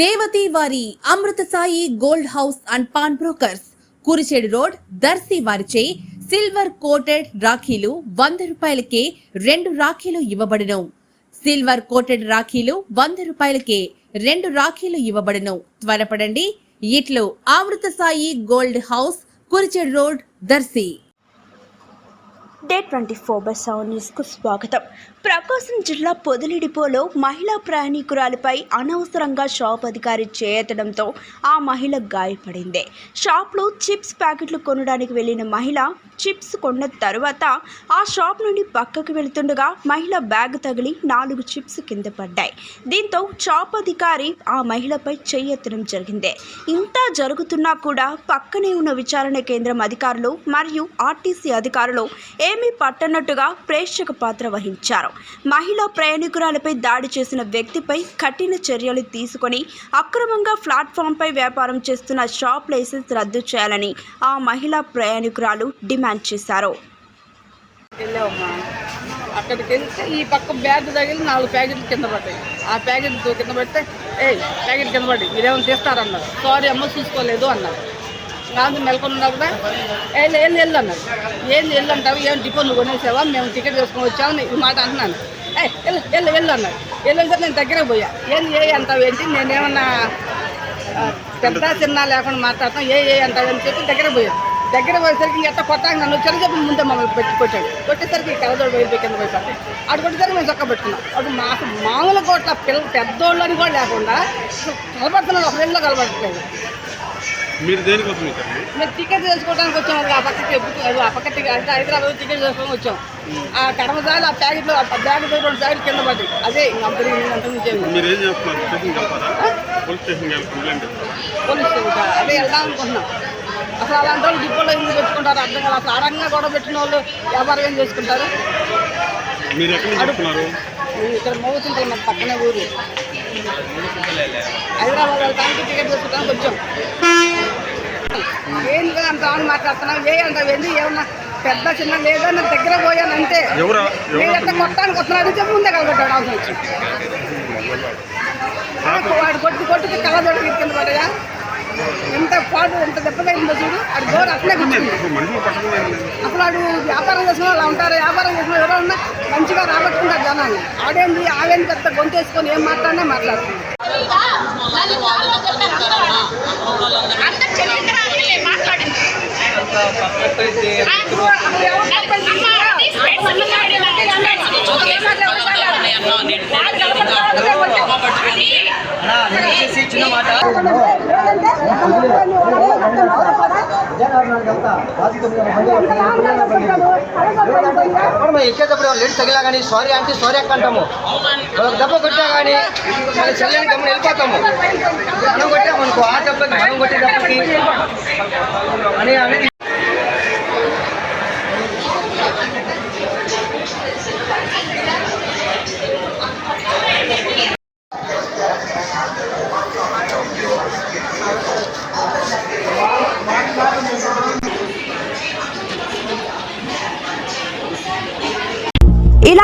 దేవతి వారి Amrutha Sai gold house and pawn brokers. Kurichedu road Darsi వారిచే silver coated రాఖీలు వంద రూపాయలకే రెండు రాఖీలు ఇవ్వబడును. సిల్వర్ కోటెడ్ రాఖీలు వంద రూపాయలకే రెండు రాఖీలు ఇవ్వబడును. త్వరపడండి. ఇట్లు Amrutha Sai gold house Kurichedu road Darsi. Day twenty four by seven న్యూస్కు స్వాగతం. ప్రకాశం జిల్లా పొదిలిడిపోలో మహిళా ప్రయాణికురాలిపై అనవసరంగా షాప్ అధికారి చేయతడంతో ఆ మహిళ గాయపడింది. షాప్లో చిప్స్ ప్యాకెట్లు కొనడానికి వెళ్ళిన మహిళ చిప్స్ కొన్న తర్వాత ఆ షాప్ నుండి పక్కకు వెళుతుండగా మహిళ బ్యాగ్ తగిలి నాలుగు చిప్స్ కింద పడ్డాయి. దీంతో షాప్ అధికారి ఆ మహిళపై చెయ్యెత్తడం జరిగింది. ఇంత జరుగుతున్నా కూడా పక్కనే ఉన్న విచారణ కేంద్రం అధికారులు మరియు ఆర్టీసీ అధికారులు ఏ ఏమీ పట్టనట్టుగా ప్రేక్షక పాత్ర వహించారు. మహిళా ప్రయాణికురాలపై దాడి చేసిన వ్యక్తిపై కఠిన చర్యలు తీసుకొని అక్రమంగా ప్లాట్ఫామ్పై వ్యాపారం చేస్తున్న షాప్ లైసెన్స్ రద్దు చేయాలని ఆ మహిళా ప్రయాణికురాలు డిమాండ్ చేశారు. అక్కడికి వెళ్తే ఈ పక్క బ్యాగ్ తగిలి నాలుగు ప్యాకెట్లు కింద పడ్డాయి. ఆ ప్యాకెట్ కింద పడితే ఏ ప్యాకెట్ కింద పడి మీరేమైనా తీస్తారన్నారు. సారీ అమ్మ చూసుకోలేదు అన్నారు. నాకు నెలకొన్నా కూడా వెళ్ళి వెళ్ళి వెళ్ళు అన్నారు ఏంది వెళ్ళు అంటావు ఏం టిఫిన్ కొనేసావా? మేము టికెట్ వేసుకొని వచ్చామని ఈ మాట అంటున్నాను. ఏ వెళ్ళు వెళ్ళు వెళ్ళు అన్నారు వెళ్ళితే నేను దగ్గర పోయా. ఏంది ఏ అంటావు ఏంటి? నేనేమన్నా పెద్ద చిన్న లేకుండా మాట్లాడతాం ఏ ఏ అంటావు అని చెప్పి దగ్గర పోయాను దగ్గర పోయేసరికి ఎట్ట కొట్టాక నన్ను చెడు చెప్పి ముందే మమ్మల్ని పెట్టి కొట్టాడు. కొట్టేసరికి కలదోడు పోయి కింద పోయి అటు కొట్టేసరికి మేము చక్క పెట్టుకున్నాం. అప్పుడు మాకు మామూలు కోట్ల పిల్ల పెద్దోళ్ళని కూడా లేకుండా కలబడుతున్నాడు ఒక రెండులో కలబడట్లేదు మీరు దేనికోసం వచ్చారు? మేము టికెట్ చేసుకోవడానికి వచ్చాం అది ఆ పక్కకి ఎప్పుడు- ఆ పక్క టికెట్ అంటే హైదరాబాద్ టికెట్ చేసుకొని వచ్చాం ఆ కడమ సార్లు ఆ ప్యాకెట్లో ఆ బ్యాగ్ రెండు ప్యాకెట్ కింద పడ్డాయి. అదే ఇంకా అంత నుంచి. మీరు ఏం చేస్తున్నారు? వెళ్తారా? పోలీస్ వెళ్ళి ఇస్తారా? పోలీస్ స్టేషన్ అదే వెళ్దాం అనుకుంటున్నాం. అసలు అలాంటి వాళ్ళు డిపోలో ఎందుకు పెట్టుకుంటారు అర్థం కాదు. అసలు అరంగా గొడవ పెట్టిన వాళ్ళు వ్యాపారం ఏం చేసుకుంటారు? మీరు ఎక్కడి మేము ఇక్కడ మోగుతుంటాం మన పక్కనే ఊరు హైదరాబాద్ వెళ్ళడానికి టికెట్ తీసుకుంటానికి వచ్చాం. అని మాట్లాడుతున్నాం ఏ అంత ఏంది ఏమన్నా పెద్ద చిన్న లేదా నేను దగ్గర పోయాను అంతే ఎవరా? నేను ఎవరు ఎట్లా కొట్టానికి వస్తున్నాడు చెప్పి ముందే కలబెట్టాడు అవసరం వచ్చి వాడు కొట్టి కొట్టి కలబెట్టి కింద పడయా ఎంత పాటు ఎంత దెబ్బతైందో చూడు. అది డోర్ అట్లే కూర్చుంది. అసలు వాడు వ్యాపారం చేసిన వాళ్ళు ఉంటారు? వ్యాపారం చేసిన ఎవరో ఉన్నా మంచిగా రాబట్టుకుంటారు జనాన్ని ఆడేంది ఆవేంది పెద్ద గొంతేసుకొని ఏం మాట్లాడినా మాట్లాడుతుంది అందరు చెల్లిందిరా అని నేను మాట్లాడింది మనం ఎక్కేటప్పుడు లేడీస్ తగిలా కానీ సారీ అంటే సారీ అక్క అంటాము. దెబ్బ కొట్టా కానీ మన చెల్లెని గమని వెళ్ళిపోతాము. మనం కొట్టాము అనుకో ఆ దెబ్బకి మనం కొట్టే దెబ్బకి అని అనేది